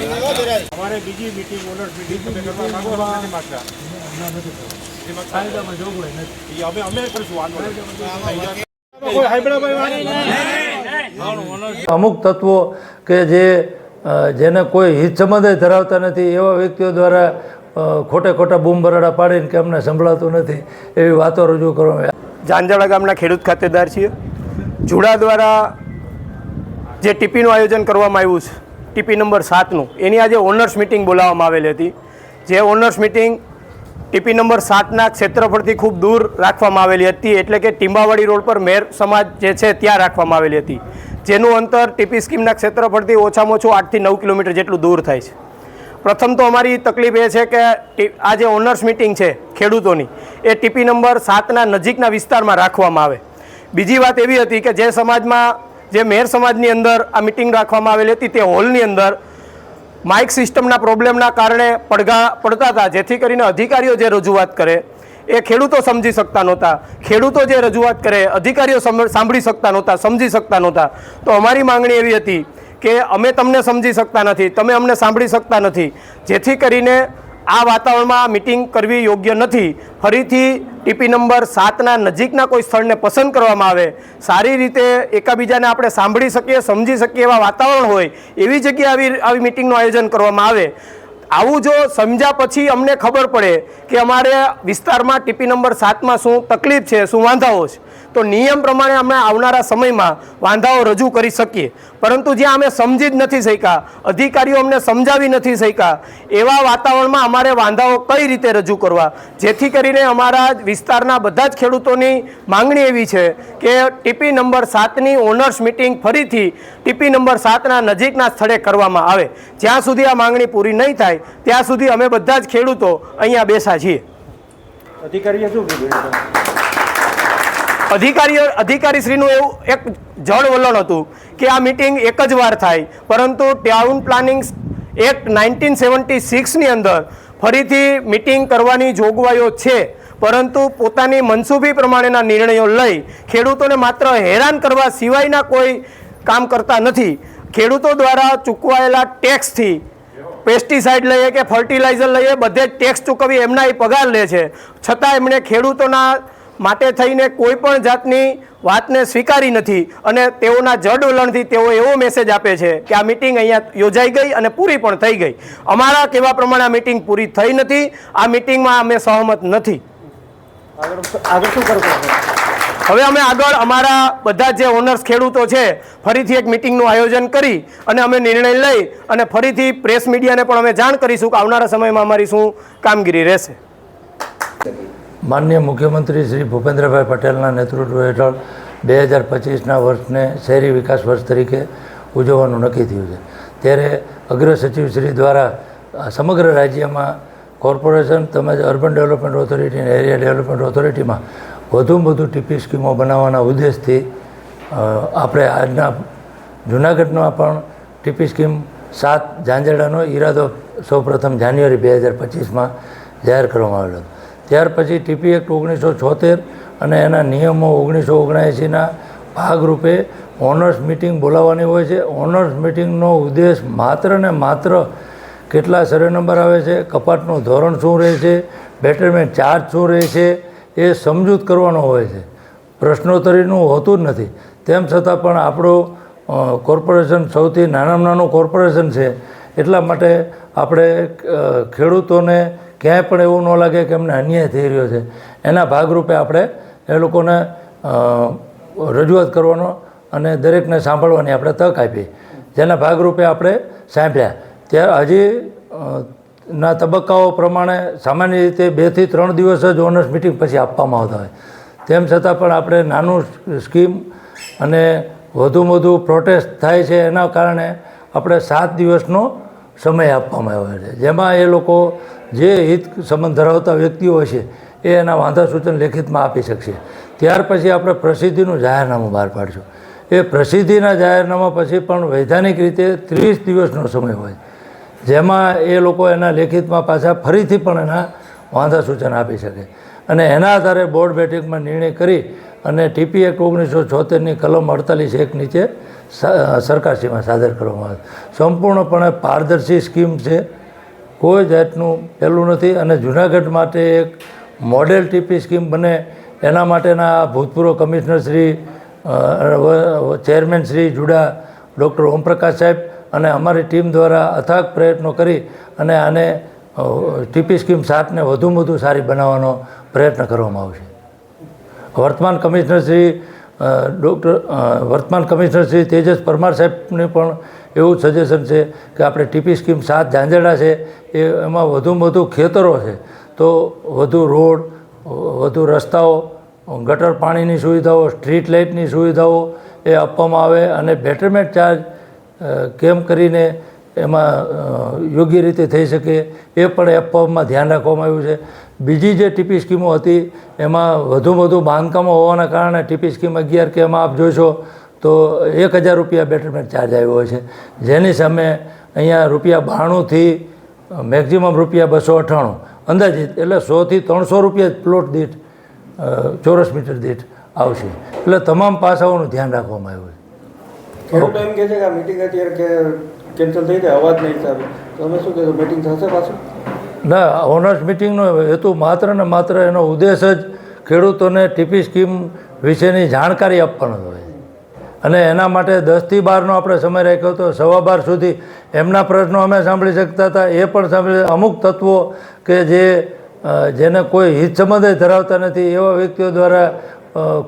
અમારે બીજી meeting owners meeting કરવા માંગો માંગતા અમે અમે કરીશું વાંધો નહીં. કોઈ હાઈબ્રાબાઈ વાળી નહીં. અમુક તત્વો કે જે જેને કોઈ હિત સંબંધે ધરાવતા નથી એવા વ્યક્તિઓ દ્વારા ખોટે ખોટા બૂમ બરાડા પાડીને કે અમને સંભળાતું નથી એવી વાતો રજૂ કરવામાં આવી. જાંજડા ગામના ખેડૂત ખાતેદાર છીએ જુડા દ્વારા જે ટીપીનું આયોજન કરવામાં આવ્યું છે, ટીપી નંબર સાતનું, એની આજે ઓનર્સ મિટિંગ બોલાવવામાં આવેલી હતી. જે ઓનર્સ મિટિંગ ટીપી નંબર સાતના ક્ષેત્રફળથી ખૂબ દૂર રાખવામાં આવેલી હતી, એટલે કે ટીંબાવાડી રોડ પર મેર સમાજ જે છે ત્યાં રાખવામાં આવેલી હતી. જેનું અંતર ટીપી સ્કીમના ક્ષેત્રફળથી ઓછામાં ઓછું આઠથી નવ કિલોમીટર જેટલું દૂર થાય છે. પ્રથમ તો અમારી તકલીફ એ છે કે આ જે ઓનર્સ મિટિંગ છે ખેડૂતોની, એ ટીપી નંબર સાતના નજીકના વિસ્તારમાં રાખવામાં આવે. બીજી વાત એવી હતી કે જે સમાજમાં, જે મેર સમાજની અંદર આ મિટિંગ રાખવામાં આવેલી હતી તે હોલની અંદર માઇક સિસ્ટમના પ્રોબ્લેમના કારણે પડઘા પડતા હતા. જેથી કરીને અધિકારીઓ જે રજૂઆત કરે, એ ખેડૂતો સમજી શકતા નહોતા. ખેડૂતો જે રજૂઆત કરે, અધિકારીઓ સાંભળી શકતા નહોતા, સમજી શકતા નહોતા. તો અમારી માંગણી એવી હતી કે અમે તમને સમજી શકતા નથી, તમે અમને સાંભળી શકતા નથી. જેથી કરીને આ વાતાવરણમાં મિટિંગ કરવી યોગ્ય નથી. ફરીથી ટીપી નંબર સાતના નજીકના કોઈ સ્થળને પસંદ કરવામાં આવે. સારી રીતે એકાબીજાને આપણે સાંભળી શકીએ, સમજી શકીએ એવા વાતાવરણ હોય, એવી જગ્યાએ આવી આવી મિટિંગનું આયોજન કરવામાં આવે. આવું જો સમજ્યા પછી અમને ખબર પડે કે અમારે વિસ્તારમાં ટીપી નંબર સાતમાં શું તકલીફ છે, શું વાંધાઓ છે. તો નિયમ પ્રમાણે અમે આવનારા સમયમાં વાંધાઓ રજૂ કરી શકીએ. પરંતુ જ્યાં અમે સમજી જ નથી શક્યા, અધિકારીઓ અમને સમજાવી નથી શક્યા, એવા વાતાવરણમાં અમારે વાંધાઓ કઈ રીતે રજૂ કરવા? જેથી કરીને અમારા વિસ્તારના બધા જ ખેડૂતોની માંગણી એવી છે કે ટીપી નંબર સાતની ઓનર્સ મિટિંગ ફરીથી ટીપી નંબર સાતના નજીકના સ્થળે કરવામાં આવે. જ્યાં સુધી આ માંગણી પૂરી નહીં થાય, ત્યાં સુધી અમે બધા જ ખેડૂતો અહીંયા બેસા છીએ. અધિકારીએ શું કીધું? અધિકારીઓ અધિકારીશ્રીનું એવું એક જળ વલણ હતું કે આ મિટિંગ એક જ વાર થાય. પરંતુ town planning act nineteen seventy સિક્સની અંદર ફરીથી મિટિંગ કરવાની જોગવાઈઓ છે. પરંતુ પોતાની મનસૂબી પ્રમાણેના નિર્ણયો લઈ ખેડૂતોને માત્ર હેરાન કરવા સિવાયના કોઈ કામ કરતા નથી. ખેડૂતો દ્વારા ચૂકવાયેલા ટેક્સથી પેસ્ટિસાઇડ લઈએ કે ફર્ટિલાઇઝર લઈએ, બધે જ ટેક્સ ચૂકવી એમના એ પગાર લે છે. છતાં એમણે ખેડૂતોના માટે થઈને કોઈ પણ જાતની વાતને સ્વીકારી નથી અને તેઓના જડ વલણથી તેઓ એવો મેસેજ આપે છે કે આ મિટિંગ અહીંયા યોજાઈ ગઈ અને પૂરી પણ થઈ ગઈ. અમારા કહેવા પ્રમાણે આ મિટિંગ પૂરી થઈ નથી આ મિટિંગમાં અમે સહમત નથી. આગળ આગળ શું કરશો? હવે અમે આગળ અમારા બધા જે ઓનર્સ ખેડૂતો છે ફરીથી એક મિટિંગનું આયોજન કરી અને અમે નિર્ણય લઈ અને ફરીથી પ્રેસ મીડિયાને પણ અમે જાણ કરીશું કે આવનારા સમયમાં અમારી શું કામગીરી રહેશે. માનનીય મુખ્યમંત્રી શ્રી ભૂપેન્દ્રભાઈ પટેલના નેતૃત્વ હેઠળ બે હજાર પચીસના વર્ષને શહેરી વિકાસ વર્ષ તરીકે ઉજવવાનું નક્કી થયું છે. ત્યારે અગ્ર સચિવ શ્રી દ્વારા સમગ્ર રાજ્યમાં કોર્પોરેશન તેમજ અર્બન ડેવલપમેન્ટ ઓથોરિટી અને એરિયા ડેવલપમેન્ટ ઓથોરિટીમાં વધુમાં વધુ ટીપી સ્કીમો બનાવવાના ઉદ્દેશથી આપણે આજના જૂનાગઢમાં પણ ટીપી સ્કીમ સાત ઝાંઝરડાનો ઈરાદો સૌપ્રથમ જાન્યુઆરી બે હજાર પચીસમાં જાહેર કરવામાં આવેલો હતો. ત્યાર પછી ટીપી એક્ટ ઓગણીસો છોતેર અને એના નિયમો ઓગણીસો ઓગણએંસીના ભાગરૂપે ઓનર્સ મિટિંગ બોલાવવાની હોય છે. ઓનર્સ મિટિંગનો ઉદ્દેશ માત્ર ને માત્ર કેટલા સર્વે નંબર આવે છે કપાટનું ધોરણ શું રહે છે, બેટરમેન્ટ ચાર્જ શું રહે છે, એ સમજૂત કરવાનો હોય છે. પ્રશ્નોત્તરીનું હોતું જ નથી. તેમ છતાં પણ આપણું કોર્પોરેશન સૌથી નાનામાં નાનું કોર્પોરેશન છે. એટલા માટે આપણે ખેડૂતોને ક્યાંય પણ એવું ન લાગે કે અમને અન્યાય થઈ રહ્યો છે. એના ભાગરૂપે આપણે એ લોકોને રજૂઆત કરવાનો અને દરેકને સાંભળવાની આપણે તક આપી. જેના ભાગરૂપે આપણે સાંભળ્યા. ત્યારે હજી ના તબક્કાઓ પ્રમાણે સામાન્ય રીતે બેથી ત્રણ દિવસ જ ઓનર્સ મિટિંગ પછી આપવામાં આવતા હોય. તેમ છતાં પણ આપણે નાનું સ્કીમ અને વધુમાં વધુ પ્રોટેસ્ટ થાય છે એના કારણે આપણે સાત દિવસનો સમય આપવામાં આવ્યો છે. જેમાં એ લોકો જે હિત સંબંધ ધરાવતા વ્યક્તિઓ છે એ એના વાંધા સૂચન લેખિતમાં આપી શકશે. ત્યાર પછી આપણે પ્રસિદ્ધિનું જાહેરનામું બહાર પાડશું. એ પ્રસિદ્ધિના જાહેરનામા પછી પણ વૈધાનિક રીતે ત્રીસ દિવસનો સમય હોય. જેમાં એ લોકો એના લેખિતમાં પાછા ફરીથી પણ એના વાંધા સૂચન આપી શકે. અને એના આધારે બોર્ડ બેઠકમાં નિર્ણય કરી અને ટીપી એક્ટ ઓગણીસો છોતેરની કલમ અડતાલીસ એક નીચે સરકારશ્રીમાં સાદર કરવામાં આવે. સંપૂર્ણપણે પારદર્શી સ્કીમ છે. કોઈ જાતનું પહેલું નથી અને જુનાગઢ માટે એક મોડેલ ટીપી સ્કીમ બને એના માટેના ભૂતપૂર્વ commissioner Shri chairman Shri JUDA, doctor Omprakash Saheb અને અમારી ટીમ દ્વારા અથાગ પ્રયત્નો કરી અને આને ટીપી સ્કીમ સાતને વધુમાં વધુ સારી બનાવવાનો પ્રયત્ન કરવામાં આવશે. વર્તમાન કમિશનર શ્રી ડૉક્ટર વર્તમાન કમિશનર શ્રી તેજસ પરમાર સાહેબને પણ એવું સજેશન છે કે આપણે ટીપી સ્કીમ સાત ઝાંઝરડા છે, એ એમાં વધુમાં વધુ ખેતરો છે. તો વધુ રોડ, વધુ રસ્તાઓ, ગટર પાણીની સુવિધાઓ સ્ટ્રીટ લાઇટની સુવિધાઓ એ આપવામાં આવે અને બેટરમેન્ટ ચાર્જ કેમ કરીને એમાં યોગ્ય રીતે થઈ શકે એ પણ આપવામાં ધ્યાન રાખવામાં આવ્યું છે. બીજી જે ટીપી સ્કીમો હતી, એમાં વધુ વધુ બાંધકામો હોવાના કારણે ટીપી સ્કીમ અગિયાર કે એમાં આપ જોશો તો એક હજાર રૂપિયા બેટરમેન્ટ ચાર્જ આવ્યો હોય છે. જેની સામે અહીંયા રૂપિયા બાણુંથી મેક્ઝિમમ રૂપિયા બસો અઠ્ઠાણું. અંદાજિત એટલે સોથી ત્રણસો રૂપિયા જ પ્લોટ દીઠ ચોરસ મીટર દીઠ આવશે. એટલે તમામ પાસાઓનું ધ્યાન રાખવામાં આવ્યું છે. એમ કે છે કે મિટિંગ અત્યારે કે કેન્સલ થઈ જાય અવાજના હિસાબે. તો તમે શું કહેશો મિટિંગ થશે પાછું? ના ઓનર્સ મિટિંગનો હેતુ માત્ર ને માત્ર એનો ઉદ્દેશ જ ખેડૂતોને ટીપી સ્કીમ વિશેની જાણકારી આપવાનો હોય અને એના માટે દસથી બારનો આપણે સમય રાખ્યો હતો. સવા બાર સુધી એમના પ્રશ્નો અમે સાંભળી શકતા હતા. એ પણ સાંભળી અમુક તત્વો કે જે જેને કોઈ હિત સંબંધ ધરાવતા નથી, એવા વ્યક્તિઓ દ્વારા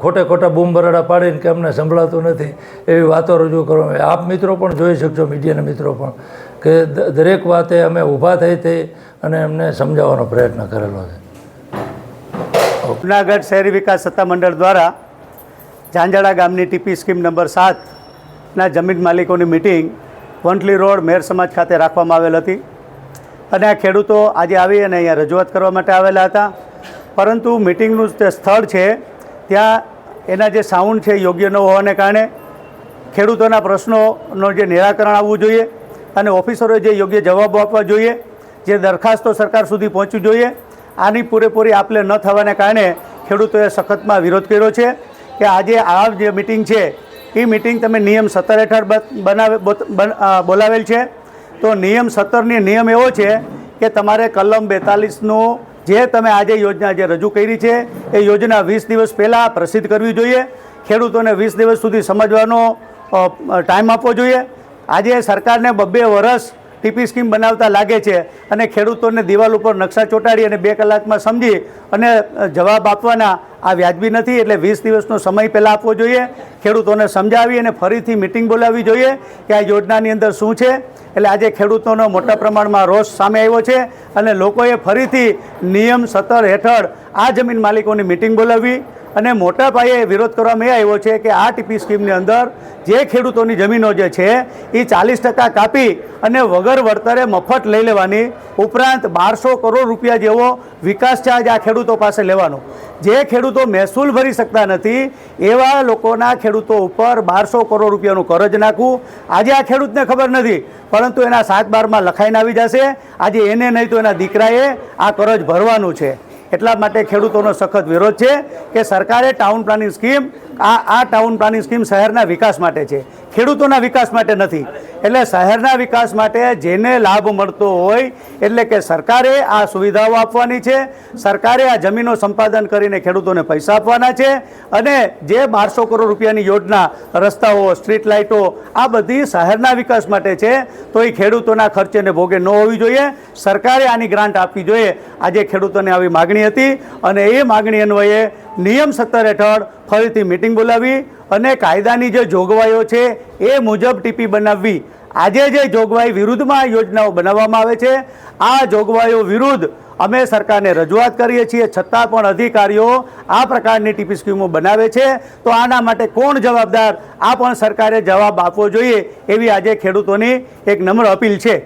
ખોટે ખોટા બૂમ બરાડા પાડીને કે અમને સંભળાતું નથી, એવી વાતો રજૂ કરવામાં. આપ મિત્રો પણ જોઈ શકશો, મીડિયાના મિત્રો પણ, કે દરેક વાતે અમે ઊભા થઈ થઈ અને એમને સમજાવવાનો પ્રયત્ન કરેલો છે. જુનાગઢ શહેરી વિકાસ સત્તામંડળ દ્વારા ઝાંઝાડા ગામની ટીપી સ્કીમ નંબર સાતના જમીન માલિકોની મિટિંગ વંટલી રોડ મેર સમાજ ખાતે રાખવામાં આવેલ હતી. અને આ ખેડૂતો આજે આવી અને અહીંયા રજૂઆત કરવા માટે આવેલા હતા. પરંતુ મિટિંગનું જે સ્થળ છે, ત્યાં એના જે સાઉન્ડ છે યોગ્ય ન હોવાને કારણે ખેડૂતોના પ્રશ્નોનો જે નિરાકરણ આવવું જોઈએ અને ઓફિસરોએ જે યોગ્ય જવાબો આપવા જોઈએ, જે દરખાસ્તો સરકાર સુધી પહોંચવી જોઈએ, આની પૂરેપૂરી આપલે ન થવાને કારણે ખેડૂતોએ સખતમાં વિરોધ કર્યો છે. કે આજે આ જે મિટિંગ છે એ મિટિંગ તમે નિયમ સત્તર હેઠળ બનાવે બોલાવેલ છે. તો નિયમ સત્તરની નિયમ એવો છે કે તમારે કલમ બેતાલીસનું જે તમે આજે યોજના જે રજૂ કરી છે, એ યોજના વીસ દિવસ પહેલાં પ્રસિદ્ધ કરવી જોઈએ. ખેડૂતોને વીસ દિવસ સુધી સમજવાનો ટાઈમ આપવો જોઈએ. આજે સરકારને બબ્બે વર્ષ ટીપી સ્કીમ બનાવતા લાગે છે અને ખેડૂતોને દિવાલ ઉપર નકશા ચોંટાડી અને બે કલાકમાં સમજી અને જવાબ આપવાના આ વ્યાજબી નથી એટલે વીસ દિવસનો સમય પહેલાં આપવો જોઈએ, ખેડૂતોને સમજાવી અને ફરીથી મિટિંગ બોલાવવી જોઈએ કે આ યોજનાની અંદર શું છે. એટલે આજે ખેડૂતોનો મોટા પ્રમાણમાં રોષ સામે આવ્યો છે અને લોકોએ ફરીથી નિયમ સત્તર હેઠળ આ જમીન માલિકોની મિટિંગ બોલાવી. અને મોટા પાયે વિરોધ કરવામાં એ આવ્યો છે કે આ ટીપી સ્કીમની અંદર જે ખેડૂતોની જમીનો જે છે, એ ચાલીસ ટકા કાપી અને વગર વળતરે મફત લઈ લેવાની, ઉપરાંત બારસો કરોડ રૂપિયા જેવો વિકાસ ચાર્જ આ ખેડૂતો પાસે લેવાનો. જે ખેડૂતો મહેસૂલ ભરી શકતા નથી, એવા લોકોના ખેડૂતો ઉપર બારસો કરોડ રૂપિયાનું કરજ નાખવું, આજે આ ખેડૂતને ખબર નથી, પરંતુ એના સાત બારમાં લખાઈને આવી જશે. આજે એને નહીં તો એના દીકરાએ આ કરજ ભરવાનું છે. એટલા માટે ખેડૂતોનો સખત વિરોધ છે કે સરકારે ટાઉન પ્લાનિંગ સ્કીમ આ આ ટાઉન પ્લાનિંગ સ્કીમ શહેરના વિકાસ માટે છે. ખેડૂતોના વિકાસ માટે નથી. એટલે શહેરના વિકાસ માટે જેને લાભ મળતો હોય, એટલે કે સરકારે આ સુવિધાઓ આપવાની છે, સરકારે આ જમીનો સંપાદન કરીને ખેડૂતોને પૈસા આપવાના છે, અને જે બારસો કરોડ રૂપિયાની યોજના, રસ્તાઓ સ્ટ્રીટ લાઇટો આ બધી શહેરના વિકાસ માટે છે, તો એ ખેડૂતોના ખર્ચેને ભોગે ન હોવી જોઈએ. સરકારે આની ગ્રાન્ટ આપવી જોઈએ. આજે ખેડૂતોને આવી માગણી હતી, અને એ માગણી અન્વયે નિયમ સત્તર હેઠળ ફરીથી મિટિંગ બોલાવી અને કાયદાની જે જોગવાઈઓ છે એ મુજબ ટીપી બનાવવી. આજે જે જોગવાઈ વિરુદ્ધમાં યોજનાઓ બનાવવામાં આવે છે, આ જોગવાઈઓ વિરુદ્ધ અમે સરકારને રજૂઆત કરીએ છીએ. છતાં પણ અધિકારીઓ આ પ્રકારની ટીપી સ્કીમો બનાવે છે. તો આના માટે કોણ જવાબદાર? આ પણ સરકારે જવાબ આપવો જોઈએ એવી આજે ખેડૂતોની એક નમ્ર અપીલ છે.